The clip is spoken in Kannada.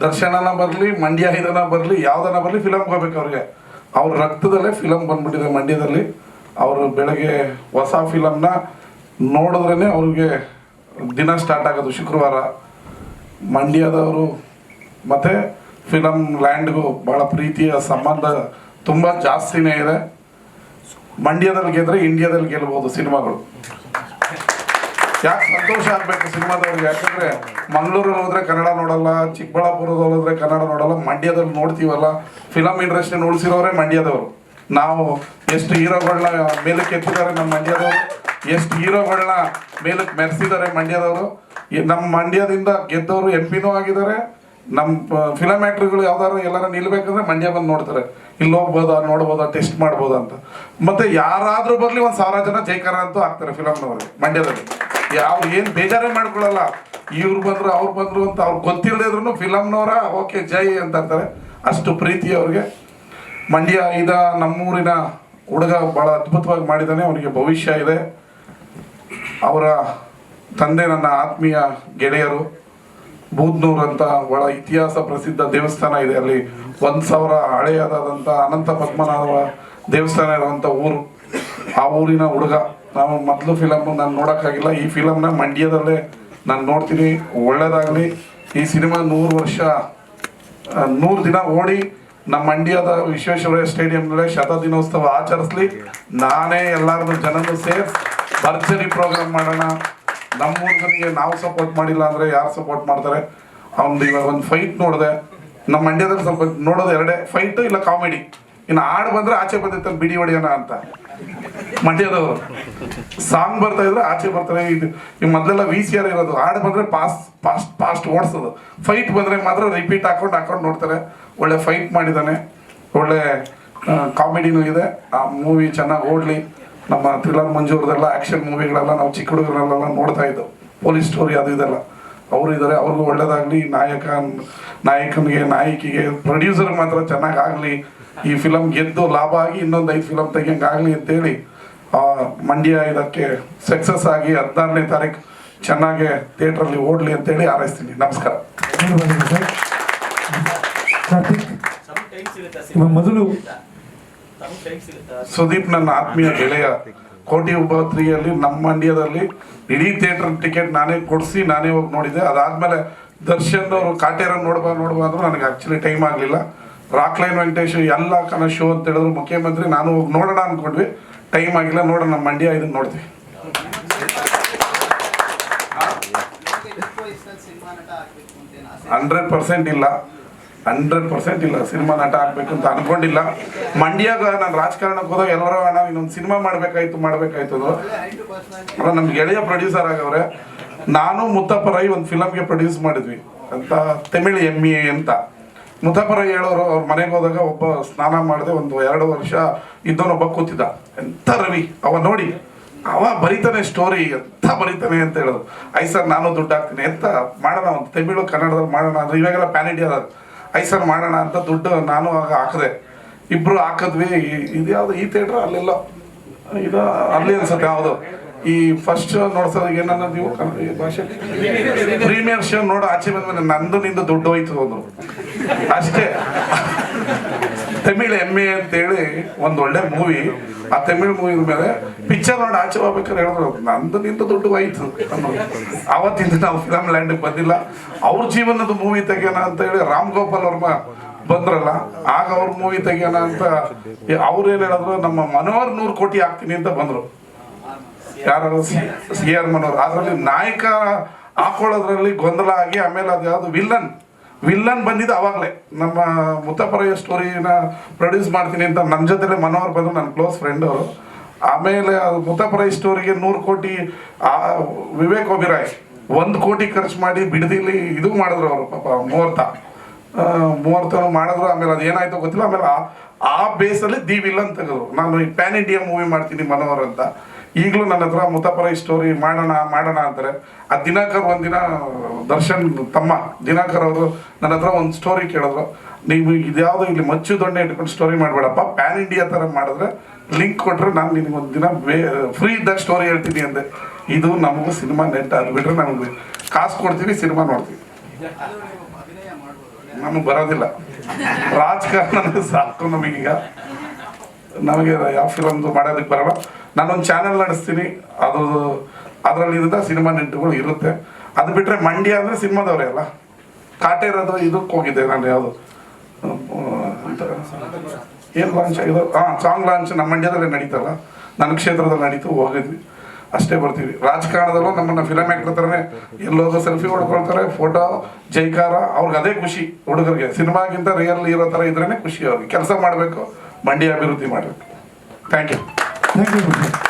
ದರ್ಶನನ ಬರಲಿ, ಮಂಡ್ಯ ಇದನ್ನ ಬರಲಿ, ಯಾವ್ದನ ಬರಲಿ ಫಿಲಮ್ಗೆ ಹೋಗ್ಬೇಕು ಅವ್ರಿಗೆ. ಅವ್ರ ರಕ್ತದಲ್ಲೇ ಫಿಲಮ್ ಬಂದ್ಬಿಟ್ಟಿದೆ ಮಂಡ್ಯದಲ್ಲಿ. ಅವರು ಬೆಳಗ್ಗೆ ಹೊಸ ಫಿಲಮ್ನ ನೋಡಿದ್ರೇ ಅವ್ರಿಗೆ ದಿನ ಸ್ಟಾರ್ಟ್ ಆಗೋದು ಶುಕ್ರವಾರ. ಮಂಡ್ಯದವರು ಮತ್ತು ಫಿಲಮ್ ಲ್ಯಾಂಡ್ಗೂ ಭಾಳ ಪ್ರೀತಿಯ ಸಂಬಂಧ ತುಂಬ ಜಾಸ್ತಿನೇ ಇದೆ. ಮಂಡ್ಯದಲ್ಲಿ ಗೆದ್ರೆ ಇಂಡಿಯಾದಲ್ಲಿ ಗೆಲ್ಬೋದು ಸಿನಿಮಾಗಳು. ಯಾಕೆ ಸಂತೋಷ ಆಗ್ಬೇಕು ಸಿನಿಮಾದವ್ರಿಗೆ. ಯಾಕಂದ್ರೆ ಮಂಗಳೂರಲ್ಲಿ ಹೋದ್ರೆ ಕನ್ನಡ ನೋಡಲ್ಲ, ಚಿಕ್ಕಬಳ್ಳಾಪುರದಲ್ಲಿ ಹೋದ್ರೆ ಕನ್ನಡ ನೋಡಲ್ಲ, ಮಂಡ್ಯದಲ್ಲಿ ನೋಡ್ತೀವಲ್ಲ ಫಿಲಮ್ ಇಂಡಸ್ಟ್ರಿನ ಉಳಿಸಿರೋರೆ ಮಂಡ್ಯದವರು. ನಾವು ಎಷ್ಟು ಹೀರೋಗಳನ್ನ ಮೇಲಕ್ಕೆ ಎತ್ತಿದ್ದಾರೆ ನಮ್ಮ ಮಂಡ್ಯದವರು, ಎಷ್ಟು ಹೀರೋಗಳನ್ನ ಮೇಲಕ್ಕೆ ಮೆರೆಸಿದ್ದಾರೆ ಮಂಡ್ಯದವರು. ನಮ್ಮ ಮಂಡ್ಯದಿಂದ ಗೆದ್ದವರು ಎಂ ಪಿನೂ ಆಗಿದ್ದಾರೆ. ನಮ್ಮ ಫಿಲಮ್ ಆ್ಯಕ್ಟ್ರಿಗಳು ಯಾವ್ದಾದ್ರು ಎಲ್ಲಾರ ನಿಲ್ಬೇಕಂದ್ರೆ ಮಂಡ್ಯ ಬಂದು ನೋಡ್ತಾರೆ. ಇಲ್ಲಿ ಹೋಗ್ಬೋದಾ, ನೋಡ್ಬೋದಾ ಟೆಸ್ಟ್ ಮಾಡ್ಬೋದಾ ಅಂತ. ಮತ್ತೆ ಯಾರಾದರೂ ಬರಲಿ ಒಂದು ಸಾವಿರ ಜನ ಜೈಕಾರ ಅಂತೂ ಆಗ್ತಾರೆ ಫಿಲಮ್ನವ್ರಿಗೆ ಮಂಡ್ಯದಲ್ಲಿ. ಯಾವ ಏನು ಬೇಜಾರೇ ಮಾಡ್ಕೊಳ್ಳಲ್ಲ ಇವ್ರು ಬಂದ್ರು, ಅವ್ರು ಬಂದ್ರು ಅಂತ ಅವ್ರು ಗೊತ್ತಿಲ್ಲದಿದ್ರು ಫಿಲಮ್ನವರ ಓಕೆ, ಜೈ ಅಂತ ಅಂತಾರೆ. ಅಷ್ಟು ಪ್ರೀತಿ ಅವ್ರಿಗೆ. ಮಂಡ್ಯ ಇದ ನಮ್ಮೂರಿನ ಹುಡುಗ ಬಹಳ ಅದ್ಭುತವಾಗಿ ಮಾಡಿದ್ದಾನೆ ಅವನಿಗೆ ಭವಿಷ್ಯ ಇದೆ. ಅವರ ತಂದೆ ನನ್ನ ಆತ್ಮೀಯ ಗೆಳೆಯರು. ಬೂದ್ನೂರ್ ಅಂತ ಬಹಳ ಇತಿಹಾಸ ಪ್ರಸಿದ್ಧ ದೇವಸ್ಥಾನ ಇದೆ. ಅಲ್ಲಿ ಒಂದ್ ಸಾವಿರ ಹಳೆಯದಾದಂಥ ಅನಂತ ಪದ್ಮನಾಭ ದೇವಸ್ಥಾನ ಇರುವಂಥ ಊರು. ಆ ಊರಿನ ಹುಡುಗ. ನಾವು ಮೊದಲು ಫಿಲಮ್ ನಾನು ನೋಡೋಕ್ಕಾಗಿಲ್ಲ. ಈ ಫಿಲಮ್ನ ಮಂಡ್ಯದಲ್ಲೇ ನಾನು ನೋಡ್ತೀನಿ. ಒಳ್ಳೇದಾಗಲಿ. ಈ ಸಿನಿಮಾ ನೂರು ವರ್ಷ ನೂರು ದಿನ ಓಡಿ ನಮ್ಮ ಮಂಡ್ಯದ ವಿಶ್ವೇಶ್ವರಯ್ಯ ಸ್ಟೇಡಿಯಂನಲ್ಲಿ ಶತ ದಿನೋತ್ಸವ ಆಚರಿಸ್ಲಿ. ನಾನೇ ಎಲ್ಲರನ್ನು ಜನರು ಸೇಫ್ ಭರ್ಜರಿ ಪ್ರೋಗ್ರಾಮ್ ಮಾಡೋಣ. ನಮ್ಮ ಜನರಿಗೆ ನಾವು ಸಪೋರ್ಟ್ ಮಾಡಿಲ್ಲ ಅಂದರೆ ಯಾರು ಸಪೋರ್ಟ್ ಮಾಡ್ತಾರೆ? ಅವ್ನು ಇವಾಗ ಒಂದು ಫೈಟ್ ನೋಡಿದೆ. ನಮ್ಮ ಮಂಡ್ಯದಲ್ಲಿ ಸ್ವಲ್ಪ ನೋಡೋದು ಎರಡೇ ಫೈಟು ಇಲ್ಲ ಕಾಮಿಡಿ ಇನ್ನು ಹಾಡು ಬಂದ್ರೆ ಆಚೆ ಬಂದಿತ್ತಲ್ಲ ಬಿಡಿ ಹೊಡೆಯೋಣ ಅಂತ. ಮಂಡ್ಯದವರು. ಸಾಂಗ್ ಬರ್ತಾ ಇದ್ರೆ ಆಚೆ ಬರ್ತಾರೆ. ಇದು ಈ ಮೊದಲೆಲ್ಲ ವಿ ಸಿ ಆರ್ ಇರೋದು. ಹಾಡು ಬಂದ್ರೆ ಪಾಸ್ ಫಾಸ್ಟ್ ಫಾಸ್ಟ್ ಓಡಿಸೋದು. ಫೈಟ್ ಬಂದ್ರೆ ಮಾತ್ರ ರಿಪೀಟ್ ಹಾಕೊಂಡು ಹಾಕೊಂಡು ನೋಡ್ತಾರೆ. ಒಳ್ಳೆ ಫೈಟ್ ಮಾಡಿದ್ದಾನೆ ಒಳ್ಳೆ ಕಾಮಿಡಿನೂ ಇದೆ. ಆ ಮೂವಿ ಚೆನ್ನಾಗಿ ಓಡ್ಲಿ. ನಮ್ಮ ಥ್ರಿಲ್ಲರ್ ಮಂಜೂರದೆಲ್ಲ ಆಕ್ಷನ್ ಮೂವಿಗಳೆಲ್ಲ ನಾವು ಚಿಕ್ಕ ಹುಡುಗರಲ್ಲೆಲ್ಲ ನೋಡ್ತಾ ಇದ್ದೋ ಪೊಲೀಸ್ ಸ್ಟೋರಿ ಅದು ಇದೆಲ್ಲ. ಅವರು ಇದ್ದಾರೆ ಅವ್ರಿಗೂ ಒಳ್ಳೇದಾಗ್ಲಿ. ನಾಯಕ ನಾಯಕನಿಗೆ ನಾಯಕಿಗೆ ಪ್ರೊಡ್ಯೂಸರ್ ಮಾತ್ರ ಚೆನ್ನಾಗಿ ಆಗಲಿ ಈ ಫಿಲಮ್ ಗೆದ್ದು ಲಾಭ ಆಗಿ ಇನ್ನೊಂದು ಐದು ಫಿಲಮ್ ತೆಗಿಯಂಗಾಗಲಿ ಅಂತೇಳಿ ಆ, ಮಂಡ್ಯ ಇದಕ್ಕೆ ಸಕ್ಸಸ್ ಆಗಿ ಹದಿನಾರನೇ ತಾರೀಕು ಚೆನ್ನಾಗೆ ಥಿಯೇಟ್ರಲ್ಲಿ ಓಡಲಿ ಅಂತೇಳಿ ಹಾರೈಸ್ತೀನಿ. ನಮಸ್ಕಾರ. ಮೊದಲು ಸುದೀಪ್ ನನ್ನ ಆತ್ಮೀಯ ಗೆಳೆಯ. ಕೋಟಿ ಉಪತ್ರಿಯಲ್ಲಿ ನಮ್ಮ ಮಂಡ್ಯದಲ್ಲಿ ಇಡೀ ಥಿಯೇಟರ್ ಟಿಕೆಟ್ ನಾನೇ ಕೊಡಿಸಿ ನಾನೇ ಹೋಗಿ ನೋಡಿದೆ ಅದಾದಮೇಲೆ ದರ್ಶನ್ ಅವರು ಕಾಟೇರ ನೋಡ್ಬಾ ನೋಡ್ಬಾ ಅಂದ್ರೆ ನನಗೆ ಆಕ್ಚುಲಿ ಟೈಮ್ ಆಗಲಿಲ್ಲ ರಾಕ್ಲೈನ್ ವೆಂಕಟೇಶ್ ಎಲ್ಲ ಕನ ಶೋ ಅಂತ ಹೇಳಿದ್ರು ಮುಖ್ಯಮಂತ್ರಿ ನಾನು ಹೋಗಿ ನೋಡೋಣ ಅಂದ್ಕೊಂಡ್ವಿ ಟೈಮ್ ಆಗಿಲ್ಲ ನೋಡೋಣ ನಮ್ಮ ಮಂಡ್ಯ ಇದನ್ನ ನೋಡ್ತೀವಿ ಹಂಡ್ರೆಡ್ ಪರ್ಸೆಂಟ್ ಇಲ್ಲ ಹಂಡ್ರೆಡ್ ಪರ್ಸೆಂಟ್ ಇಲ್ಲ. ಸಿನಿಮಾ ನಟ ಆಗ್ಬೇಕು ಅಂತ ಅನ್ಕೊಂಡಿಲ್ಲ. ಮಂಡ್ಯಾಗ ನಾನು ರಾಜಕಾರಣಕ್ಕೆ ಹೋದಾಗ ಎಲ್ಲರೂ ನಾವು ಇನ್ನೊಂದು ಸಿನಿಮಾ ಮಾಡ್ಬೇಕಾಯ್ತು ಮಾಡ್ಬೇಕಾಯ್ತು. ಅಲ್ಲ ನಮ್ಮ ಗೆಳೆಯ ಪ್ರೊಡ್ಯೂಸರ್ ಆಗವ್ರೆ. ನಾನು ಮುತ್ತಪ್ಪ ರೈ ಒಂದು ಫಿಲಮ್ಗೆ ಪ್ರೊಡ್ಯೂಸ್ ಮಾಡಿದ್ವಿ. ಅಂತ ತಮಿಳು ಎಂ ಇ ಅಂತ. ಮುತ್ತಪ್ಪ ರೈ ಹೇಳೋರು, ಅವ್ರ ಮನೆಗೆ ಹೋದಾಗ ಒಬ್ಬ ಸ್ನಾನ ಮಾಡಿದೆ ಒಂದು ಎರಡು ವರ್ಷ ಇದ್ದವನೊಬ್ಬ ಕೂತಿದ್ದ. ಎಂಥ ರವಿ? ಅವ ನೋಡಿ, ಅವ ಬರಿತಾನೆ ಸ್ಟೋರಿ ಎಂತ ಬರಿತಾನೆ ಅಂತ ಹೇಳೋದು. ಐ ಸರ್, ನಾನು ದುಡ್ಡು ಹಾಕ್ತೀನಿ. ಎಂತ ಮಾಡೋಣ, ಒಂದು ತಮಿಳು ಕನ್ನಡದಲ್ಲಿ ಮಾಡೋಣ, ಅಂದ್ರೆ ಇವಾಗೆಲ್ಲ ಪ್ಯಾನ್ ಇಂಡಿಯಾ ಐ ಸರ್ ಮಾಡೋಣ ಅಂತ ದುಡ್ಡು ನಾನು ಆಗ ಹಾಕಿದೆ, ಇಬ್ರು ಹಾಕಿದ್ವಿ. ಇದು ಯಾವುದು, ಈ ಥಿಯೇಟ್ರ್ ಅಲ್ಲೆಲ್ಲ. ಇದು ಅಲ್ಲಿ ಅನ್ಸುತ್ತೆ ಯಾವುದು? ಈ ಫಸ್ಟ್ ಶೋ ನೋಡ್ಸೋದು ಏನನ್ನ ನೀವು ಭಾಷೆ? ಪ್ರೀಮಿಯರ್ ಶೋ ನೋಡೋ ಆಚೆ ಬಂದ್ಮೇಲೆ ನಂದು ನಿಂದು ದುಡ್ಡು ಹೋಯ್ತು ಅಂದ್ರು. ಅಷ್ಟೇ. ತಮಿಳ್ ಎಮ್ಮೆ ಅಂತೇಳಿ ಒಂದು ಒಳ್ಳೆ ಮೂವಿ ಆ ತಮಿಳ್ ಮೂವಿ ಮೇಲೆ ಪಿಕ್ಚರ್ ನೋಡಿ ಆಚೆ ಹೋಗ್ಬೇಕಾದ್ರೆ ಹೇಳಿದ್ರು ನಂದು ನಿಂದು ದುಡ್ಡು ಹೋಯ್ತು ಅವತ್ತಿಂದ ನಾವು ಫಿಲಮ್ ಲ್ಯಾಂಡಿಗೆ ಬಂದಿಲ್ಲ. ಅವ್ರ ಜೀವನದ ಮೂವಿ ತೆಗಿಯೋಣ ಅಂತ ಹೇಳಿ ರಾಮ್ ಗೋಪಾಲ್ ವರ್ಮ ಬಂದ್ರಲ್ಲ, ಆಗ ಅವ್ರ ಮೂವಿ ತೆಗಿಯೋಣ ಅಂತ ಅವ್ರು ಏನ್ ಹೇಳಿದ್ರು, ನಮ್ಮ ಮನೋಹರ್ ನೂರು ಕೋಟಿ ಹಾಕ್ತೀನಿ ಅಂತ ಬಂದ್ರು. ಯಾರು ಸಿ ಆರ್ ಮನೋಹರ್. ಅದರಲ್ಲಿ ನಾಯಕ ಹಾಕೊಳ್ಳೋದ್ರಲ್ಲಿ ಗೊಂದಲ ಆಗಿ ಆಮೇಲೆ ಅದು ಯಾವುದು ವಿಲ್ಲನ್ ವಿಲ್ಲನ್ ಬಂದಿದ್ದು ಅವಾಗಲೇ. ನಮ್ಮ ಮುತ್ತಪರಯ್ಯ ಸ್ಟೋರಿನ ಪ್ರೊಡ್ಯೂಸ್ ಮಾಡ್ತೀನಿ ಅಂತ ನನ್ನ ಜೊತೆಲೆ ಮನೋಹರ್ ಬಂದರು ನನ್ನ ಕ್ಲೋಸ್ ಫ್ರೆಂಡ್ ಅವರು. ಆಮೇಲೆ ಮುತ್ತಪರಯ್ಯ ಸ್ಟೋರಿಗೆ ನೂರು ಕೋಟಿ ವಿವೇಕ್ ಒಬಿರಾಯ್ ಒಂದು ಕೋಟಿ ಖರ್ಚು ಮಾಡಿ ಬಿಡದಿಲಿ ಇದು ಮಾಡಿದ್ರು ಅವರು ಪಾಪ ಮುಹೂರ್ತ ಮುಹೂರ್ತ ಮಾಡಿದ್ರು, ಆಮೇಲೆ ಅದು ಏನಾಯ್ತೋ ಗೊತ್ತಿಲ್ಲ. ಆಮೇಲೆ ಆ ಬೇಸಲ್ಲಿ ದಿ ವಿಲ್ಲನ್ ತೆಗೆದ್ರು. ನಾನು ಈ ಪ್ಯಾನ್ ಇಂಡಿಯಾ ಮೂವಿ ಮಾಡ್ತೀನಿ ಮನೋಹರ್ ಅಂತ. ಈಗಲೂ ನನ್ನ ಹತ್ರ ಮುತ್ತಪರ ಈ ಸ್ಟೋರಿ ಮಾಡೋಣ ಮಾಡೋಣ ಅಂತಾರೆ. ಆ ದಿನಾಕರ್ ಒಂದಿನ, ದರ್ಶನ್ ತಮ್ಮ ದಿನಾಕರ್ ಅವರು ನನ್ನ ಹತ್ರ ಒಂದು ಸ್ಟೋರಿ ಕೇಳಿದ್ರು. ನೀವು ಇದ್ಯಾವುದು ಇಲ್ಲಿ ಮಚ್ಚು ದೊಣ್ಣೆ ಇಟ್ಕೊಂಡು ಸ್ಟೋರಿ ಮಾಡಬೇಡಪ್ಪ ಪ್ಯಾನ್ ಇಂಡಿಯಾ ಥರ ಮಾಡಿದ್ರೆ ಲಿಂಕ್ ಕೊಟ್ಟರೆ ನಾನು ನಿನಗೆ ಒಂದು ದಿನ ಬೇ ಫ್ರೀ ಇದ್ದಾಗ ಸ್ಟೋರಿ ಹೇಳ್ತೀನಿ ಅಂದೆ. ಇದು ನಮಗೂ ಸಿನಿಮಾ ನೆಟ್ ಅದು ಬಿಟ್ರೆ ನಮಗೆ ಕಾಸು ಕೊಡ್ತೀವಿ ಸಿನಿಮಾ ನೋಡ್ತೀವಿ ನಮಗೆ ಬರೋದಿಲ್ಲ. ರಾಜಕಾರಣ ಸಾಕು ನಮಗೀಗ. ನಮಗೆ ಯಾವ ಫಿಲಮ್ದು ಮಾಡೋದಕ್ಕೆ ಬರಲ್ಲ. ನಾನೊಂದು ಚಾನೆಲ್ ನಡೆಸ್ತೀನಿ. ಅದು ಅದರಲ್ಲಿದ್ದ ಸಿನಿಮಾ ನೆಂಟುಗಳು ಇರುತ್ತೆ. ಅದು ಬಿಟ್ಟರೆ ಮಂಡ್ಯ ಅಂದರೆ ಸಿನಿಮಾದವರೇ ಅಲ್ಲ. ಕಾಟೇರದು ಇದಕ್ಕೆ ಹೋಗಿದ್ದೆ ನಾನು ಯಾವುದು? ಏನು ಲಾಂಚ್ ಇದು? ಹಾಂ ಸಾಂಗ್ ಲಾಂಚ್ ನಮ್ಮ ಮಂಡ್ಯದಲ್ಲೇ ನಡೀತಲ್ಲ. ನನ್ನ ಕ್ಷೇತ್ರದಲ್ಲಿ ನಡೀತು, ಹೋಗಿದ್ವಿ. ಅಷ್ಟೇ ಬರ್ತೀವಿ. ರಾಜಕಾರಣದಲ್ಲೂ ನಮ್ಮನ್ನ ಫಿಲಮ್ ಆ್ಯಕ್ಟರ್ ಥರನೇ ಎಲ್ಲೋದು ಸೆಲ್ಫಿ ಹೊಡ್ಕೊಳ್ತಾರೆ ಫೋಟೋ ಜೈಕಾರ, ಅವ್ರಿಗೆ ಅದೇ ಖುಷಿ ಹುಡುಗರಿಗೆ. ಸಿನಿಮಾಗಿಂತ ರಿಯಲ್ ಇರೋ ಥರ ಇದ್ರೇ ಖುಷಿ ಅವ್ರಿಗೆ. ಕೆಲಸ ಮಾಡಬೇಕು ಮಂಡ್ಯ ಅಭಿವೃದ್ಧಿ ಮಾಡಬೇಕು ಥ್ಯಾಂಕ್ ಯು ಥ್ಯಾಂಕ್ ಯು